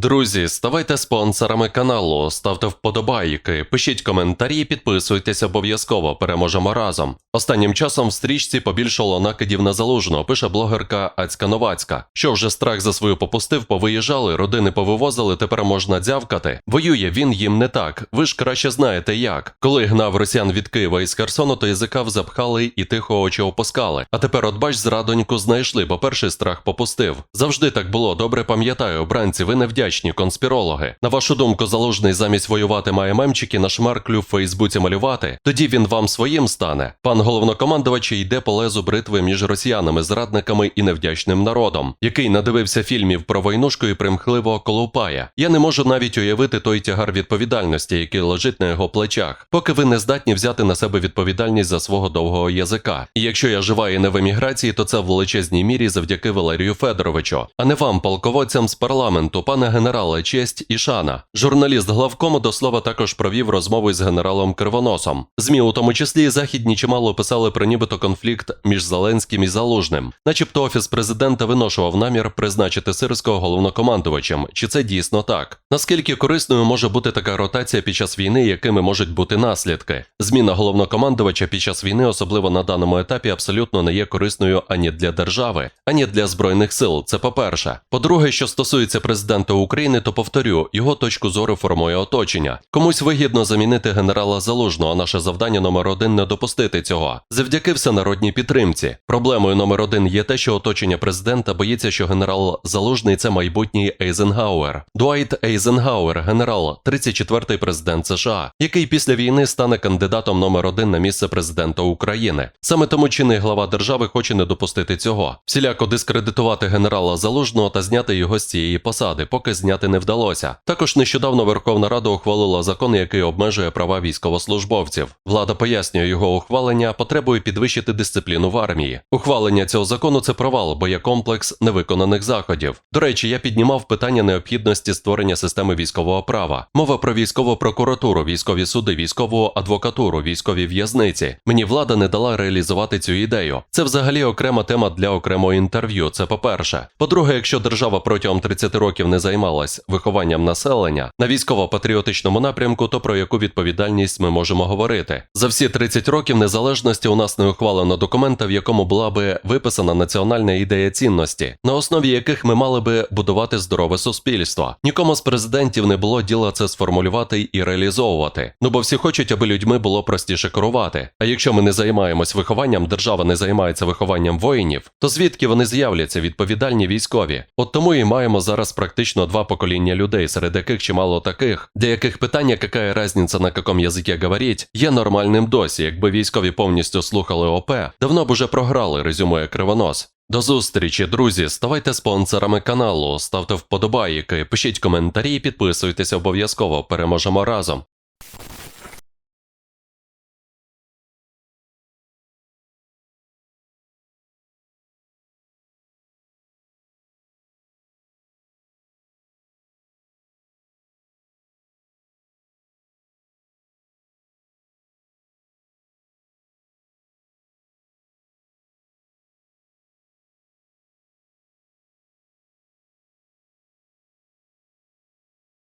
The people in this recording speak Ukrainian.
Друзі, ставайте спонсорами каналу, ставте вподобайки, пишіть коментарі, підписуйтесь обов'язково, переможемо разом. Останнім часом в стрічці побільшало накидів на залужного, пише блогерка Ацька Новацька. Що вже страх за свою попустив, повиїжджали, родини повивозили, тепер можна дзявкати. Воює він їм не так. Ви ж краще знаєте як. Коли гнав росіян від Києва із Херсону, то язика запхали і тихо очі опускали. А тепер, от бач, зрадоньку знайшли, бо перший страх попустив. Завжди так було, добре пам'ятаю, бранці, ви невдячні конспірологи. На вашу думку, залужний замість воювати має мемчики на шмарклю в Фейсбуці малювати. Тоді він вам своїм стане. Пан головнокомандувач йде по лезу бритви між росіянами, зрадниками і невдячним народом, який надивився фільмів про войнушку і примхливо колупає. Я не можу навіть уявити той тягар відповідальності, який лежить на його плечах, поки ви не здатні взяти на себе відповідальність за свого довгого язика. І якщо я жива і не в еміграції, то це в величезній мірі завдяки Валерію Федоровичу, а не вам, полководцям з парламенту, пане генерале, честь і шана. Журналіст главкому до слова також провів розмову із генералом Кривоносом. Змі, у тому числі і західні, чимало писали про нібито конфлікт між Зеленським і Залужним, начебто офіс президента виношував намір призначити сирського головнокомандувачем. Чи це дійсно так? Наскільки корисною може бути така ротація під час війни, якими можуть бути наслідки? Зміна головнокомандувача під час війни, особливо на даному етапі, абсолютно не є корисною ані для держави, ані для збройних сил. Це по-перше. По-друге, що стосується президента України, то повторю, його точку зору формує оточення. Комусь вигідно замінити генерала Залужного, а наше завдання номер один не допустити цього. Завдяки всенародній підтримці. Проблемою номер один є те, що оточення президента боїться, що генерал Залужний це майбутній Ейзенгауер. Дуайт Ейзенгауер, генерал, 34-й президент США, який після війни стане кандидатом номер один на місце президента України. Саме тому чинний глава держави хоче не допустити цього. Всіляко дискредитувати генерала Залужного та зняти його з цієї посади, поки зняти не вдалося. Також нещодавно Верховна Рада ухвалила закон, який обмежує права військовослужбовців. Влада пояснює його ухвалення, потребує підвищити дисципліну в армії. Ухвалення цього закону це провал, бо є комплекс невиконаних заходів. До речі, я піднімав питання необхідності створення системи військового права. Мова про військову прокуратуру, військові суди, військову адвокатуру, військові в'язниці. Мені влада не дала реалізувати цю ідею. Це взагалі окрема тема для окремого інтерв'ю. Це по-перше. По-друге, якщо держава протягом 30 років не займалась вихованням населення на військово-патріотичному напрямку, то про яку відповідальність ми можемо говорити? За всі 30 років незалежності у нас не ухвалено документа, в якому була би виписана національна ідея цінності, на основі яких ми мали би будувати здорове суспільство. Нікому з президентів не було діла це сформулювати і реалізовувати. Ну бо всі хочуть, аби людьми було простіше керувати. А якщо ми не займаємось вихованням, держава не займається вихованням воїнів, то звідки вони з'являться відповідальні військові? От тому і маємо зараз практично два покоління людей, серед яких чимало таких, для яких питання, яка різниця на якому язикі говорить, є нормальним досі. Якби військові повністю слухали ОП, давно б уже програли, резюмує Кривонос. До зустрічі, друзі. Ставайте спонсорами каналу, ставте вподобайки, пишіть коментарі, підписуйтесь обов'язково. Переможемо разом.